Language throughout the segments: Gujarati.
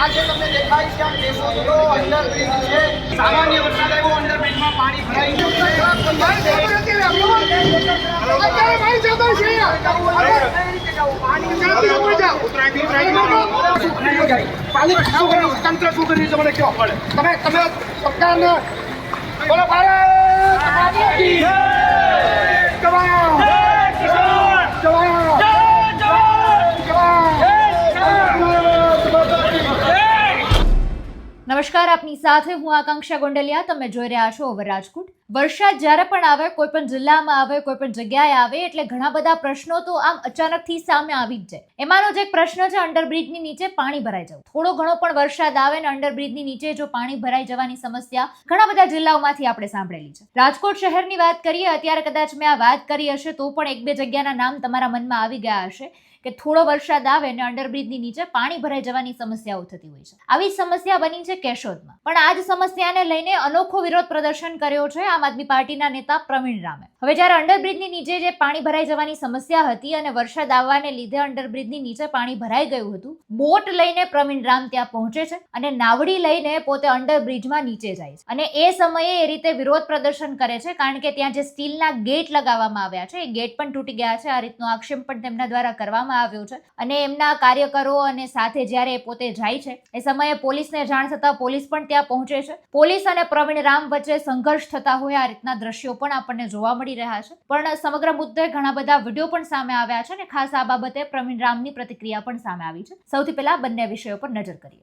આ જે તમને દેખાય છે આ કેશોદનો અંડરબ્રિજ છે. સામાન્ય વરસાદ આવ્યો અંડરબ્રિજમાં પાણી ભરાઈ ગયું તંત્ર શું કર્યું છે મને કહો. તમે તમે સરકારને બોલો ભારત માતા કી જય! જવાન! જવાન! નમસ્કાર આપની સાથે હું આકાંક્ષા ગોંડલિયા. તમે જોઈ રહ્યા છો ઓવર રાજકોટ વરસાદ જ્યારે પણ આવે, કોઈ પણ જિલ્લામાં આવે, કોઈ પણ જગ્યાએ આવે, એટલે ઘણા બધા પ્રશ્નો તો આમ અચાનકથી સામે આવી જ જાય. એમાંનો જ એક પ્રશ્ન છે, અંડરબ્રિજની નીચે પાણી ભરાઈ જવું. થોડો ઘણો પણ વરસાદ આવે ને અંડરબ્રિજની નીચે જો પાણી ભરાઈ જવાની સમસ્યા ઘણા બધા જિલ્લાઓમાંથી આપણે સાંભળેલી છે. રાજકોટ શહેરની વાત કરીએ, અત્યારે કદાચ મેં આ વાત કરી હશે તો પણ એક બે જગ્યાના નામ તમારા મનમાં આવી ગયા હશે કે થોડો વરસાદ આવે ને અંડરબ્રિજની નીચે પાણી ભરાઈ જવાની સમસ્યાઓ થતી હોય છે. આવી સમસ્યા બની છે કેશોદમાં. પણ આ જ સમસ્યાને લઈને અનોખો વિરોધ પ્રદર્શન કર્યો છે. આમ આદમી પાર્ટીના નેતા પ્રવીણ રામે. હવે જ્યારે અંડરબ્રિજની નીચે જે પાણી ભરાઈ જવાની સમસ્યા હતી અને વરસાદ આવવાને લીધે અંડરબ્રિજની નીચે પાણી ભરાઈ ગયું હતું, બોટ લઈને પ્રવીણ રામ ત્યાં પહોંચે છે અને નાવડી લઈને પોતે અંડરબ્રિજમાં નીચે જાય છે. અને એ સમયે એ રીતે વિરોધ પ્રદર્શન કરે છે કારણ કે ત્યાં જે સ્ટીલના ગેટ લગાવવામાં આવ્યા છે, એ ગેટ પણ તૂટી ગયા છે. આ રીતનો આક્ષેપ પણ તેમના દ્વારા કરવામાં આવ્યો છે અને એમના કાર્યકરો અને સાથે જ્યારે એ પોતે જાય છે, એ સમયે પોલીસને જાણ થતાં પોલીસ પણ ત્યાં પહોંચે છે. પોલીસ અને પ્રવીણ રામ વચ્ચે સંઘર્ષ થતા હોય આ રીતના દ્રશ્યો પણ આપણને જોવા મળી રહ્યા છે. પણ સમગ્ર મુદ્દે ઘણા બધા વીડિયો પણ સામે આવ્યા છે અને ખાસ આ બાબતે પ્રવીણ રામની પ્રતિક્રિયા પણ સામે આવી છે. સૌથી પહેલા બંને વિષયો પર નજર કરીએ.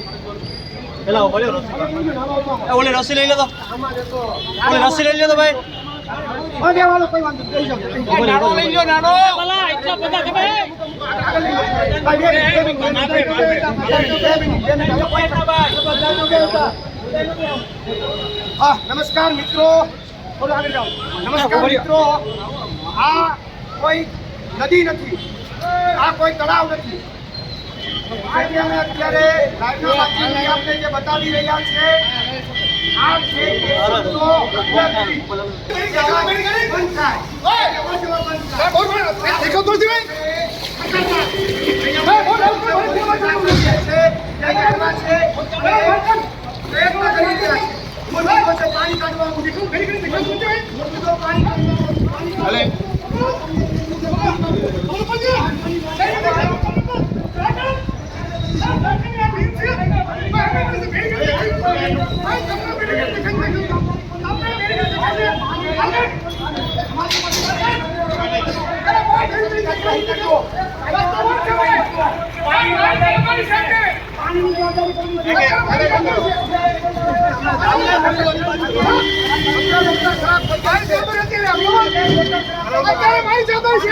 પેલા રસી એ રસી લઈ લે તો. ઓલી રસી લઈ લે તો ભાઈ. હા નમસ્કાર મિત્રો. નમસ્કાર મિત્રો. આ કોઈ નદી નથી. આ કોઈ તળાવ નથી. આજે અમે અત્યારે બતાવી રહ્યા છે, આ છે કેશોદનો અંડરબ્રિજ. બંધ થાય. બંધ પાણી અત્યારે ભાઈ જતો છે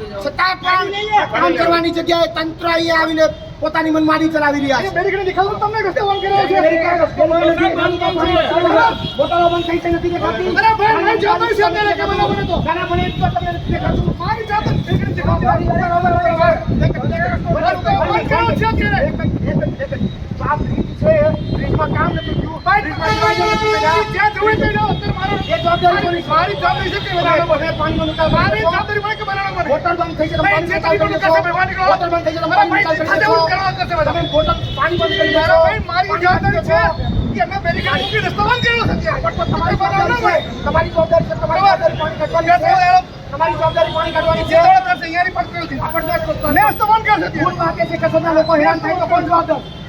છતાં પણ કામ કરવાની જગ્યાએ તંત્ર અહીંયા આવીને પોતાની મનમાની ચલાવી રહ્યા છે. બેરીકડી દેખાડો તમને રસ્તે બંધ કર્યો છે. બોટલો બંધ થઈ છે નથી દેખાતી. અરે ભાઈ ભાઈ જતો છે. અત્યારે કે મને બને તો. ગાના એક પણ તમને નથી દેખાતું. મારી જાત બેરીકડી દેખાડું. બંધ કર્યો છે અત્યારે. આ બ્રિજ છે. બ્રિજમાં કામ નથી છે કે કે છે છે છે. કે કર્યો છે તમારી જવાબદારી છે. તમારી છે. તમારી જવાબદારી પાણી કાઢવાની છે. જવાબદારી છે. તૈયારી પણ કરી દીધી. આપણ દસ લોકો મેં બંધ કર્યો છે. ફૂલ વાગે છે કેશોદના લોકો હેરાન થાય તો કોણ જવાબદાર?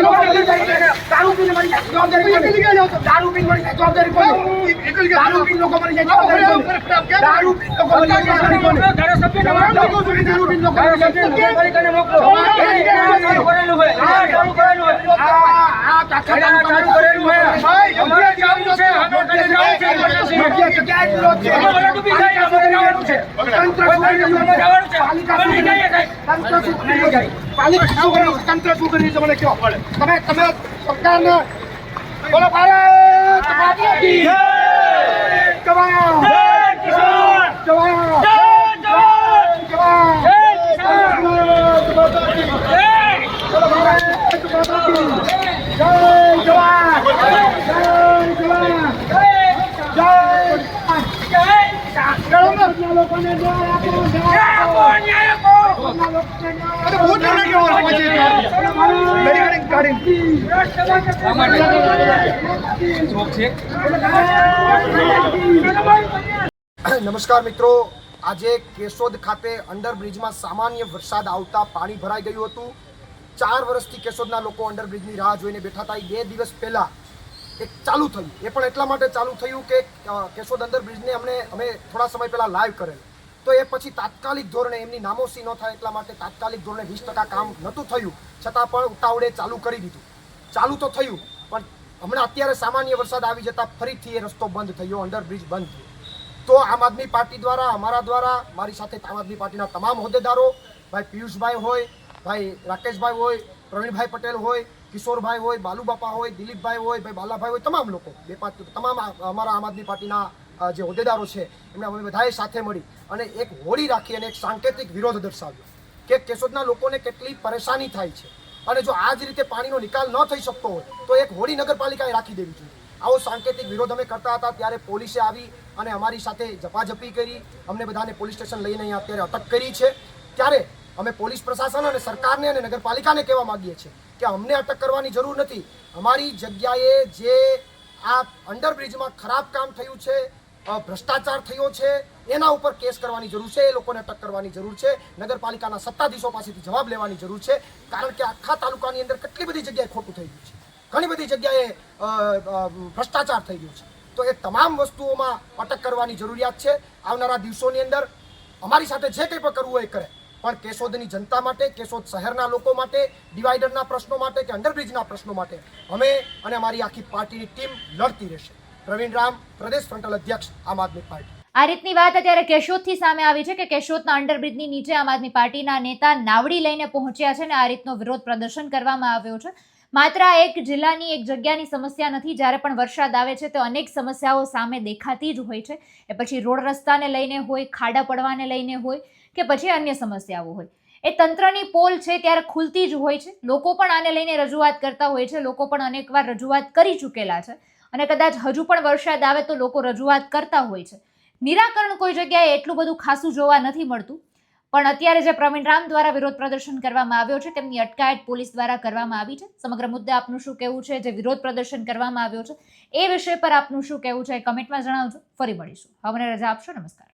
દારૂ પીને મરી જાય દારૂ પીને મરી જાય જવાબદારી કોની? દારૂ પીને લોકો મરી જાય દારૂ પીને લોકો મરી જાય જવાબદારી કોની? દારૂ પીને લોકો મરી જાય જવાબદારી કોની? આ- તંત્ર શું કરી મને કહો. તમે તમે સરકારને બોલો ભારત માતા કી બોલો ભારત માતા કી જય જવાન જય જવાન જય જવાન લોકોને ન્યાય આપો ન્યાય આપો લોકોને ન્યાય આપો બહુ ઝઘડા કેવો રાખે છે બેરીકેડિંગ કાઢીને નમસ્કાર મિત્રો. આજે કેશોદ ખાતે અંડરબ્રિજમાં સામાન્ય વરસાદ આવતા પાણી ભરાઈ ગયું હતું. ચાર વર્ષથી કેશોદના લોકો અંડરબ્રિજની રાહ જોઈને બેઠા હતા. એ બે દિવસ પહેલાં એક ચાલુ થયું. એ પણ એટલા માટે ચાલુ થયું કે કેશોદ અંડરબ્રિજને અમને, અમે થોડા સમય પહેલાં લાઈવ કરેલ. તો એ પછી તાત્કાલિક ધોરણે એમની નામોસી ન થાય એટલા માટે તાત્કાલિક ધોરણે વીસ ટકા કામ નહોતું થયું. છતાં પણ ઉતાવળે ચાલુ કરી દીધું. ચાલુ તો થયું, પણ હમણાં અત્યારે સામાન્ય વરસાદ આવી જતા ફરીથી એ રસ્તો બંધ થયો, અંડરબ્રિજ બંધ થયો. તો આમ આદમી પાર્ટી દ્વારા, અમારા દ્વારા, મારી સાથે આમ આદમી પાર્ટીના તમામ હોદ્દેદારો, ભાઈ પિયુષભાઈ હોય ભાઈ, રાકેશભાઈ હોય, પ્રવીણભાઈ પટેલ હોય, કિશોરભાઈ હોય, બાલુબાપા હોય, દિલીપભાઈ હોય, ભાઈ બાલાભાઈ હોય, તમામ લોકો. બે પાંચ, તમામ અમારા આમ આદમી પાર્ટીના જે હોદ્દેદારો છે, એમને અમે બધાએ સાથે મળી અને એક હોળી રાખી અને એક સાંકેતિક વિરોધ દર્શાવ્યો કે કેશોદના લોકોને કેટલી પરેશાની થાય છે. અને જો આ જ રીતે પાણીનો નિકાલ ન થઈ શકતો હોય, તો એક હોળી નગરપાલિકાએ રાખી દેવી જોઈએ. આવો સાંકેતિક વિરોધ અમે કરતા હતા, ત્યારે પોલીસે આવી અને અમારી સાથે ઝપાઝપી કરી, અમને બધાને પોલીસ સ્ટેશન લઈને અહીંયા અત્યારે અટક કરી છે. ત્યારે અમે પોલીસ પ્રશાસન અને સરકારને અને નગરપાલિકાને કહેવા માંગીએ છીએ કે અમને અટક કરવાની જરૂર નથી. અમારી જગ્યાએ જે આ અંડરબ્રિજમાં ખરાબ કામ થયું છે ભ્રષ્ટાચાર થયો છે, એના ઉપર કેસ કરવાની જરૂર છે, એ લોકોને અટક કરવાની જરૂર છે, નગરપાલિકાના સત્તાધીશો પાસેથી જવાબ લેવાની જરૂર છે, કારણ કે આખા તાલુકાની અંદર કેટલી બધી જગ્યાએ ખોટું થઈ ગયું છે. ઘણી બધી જગ્યાએ ભ્રષ્ટાચાર થઈ ગયો છે. તો એ તમામ વસ્તુઓમાં અટક કરવાની જરૂરિયાત છે. આવનારા દિવસોની અંદર અમારી સાથે જે કંઈ પણ કરવું હોય કરે. પણ કેશોદની જનતા માટે, કેશોદ શહેરના લોકો માટે, ડિવાઈડરના પ્રશ્નો માટે કે અંડરબ્રિજના પ્રશ્નો માટે અમે અને અમારી આખી પાર્ટીની ટીમ લડતી રહેશે. પ્રવીણ રામ, પ્રદેશ ફ્રન્ટલ અધ્યક્ષ, આમ આદમી પાર્ટી. આ રીતની વાત અત્યારે કેશોદથી સામે આવી છે કે કેશોદના અંડરબ્રિજની નીચે આમ આદમી પાર્ટીના નેતા નાવડી લઈને પહોંચ્યા છે અને આ રીતનો વિરોધ પ્રદર્શન કરવામાં આવ્યો છે. માત્ર એક જિલ્લાની એક જગ્યાની સમસ્યા નથી, જ્યારે પણ વરસાદ આવે છે તો અનેક સમસ્યાઓ સામે દેખાતી જ હોય છે. એ પછી રોડ રસ્તાને લઈને હોય, ખાડા પડવાને લઈને હોય કે પછી અન્ય સમસ્યાઓ હોય. એ તંત્રની પોલ છે ત્યારે ખુલતી જ હોય છે. લોકો પણ આને લઈને રજૂઆત કરતા હોય છે. લોકો પણ અનેકવાર રજૂઆત કરી ચૂકેલા છે. અને કદાચ હજુ પણ વરસાદ આવે તો લોકો રજૂઆત કરતા હોય છે. નિરાકરણ કોઈ જગ્યાએ એટલું બધું ખાસું જોવા નથી મળતું. પણ અત્યારે જે પ્રવીણ રામ દ્વારા વિરોધ પ્રદર્શન કરવામાં આવ્યો છે, તેમની અટકાયત પોલીસ દ્વારા કરવામાં આવી છે. સમગ્ર મુદ્દે આપનું શું કહેવું છે? જે વિરોધ પ્રદર્શન કરવામાં આવ્યો છે, એ વિષય પર આપનું શું કહેવું છે કમેન્ટમાં જણાવજો. ફરી મળીશું. હવે રજા આપશો. નમસ્કાર.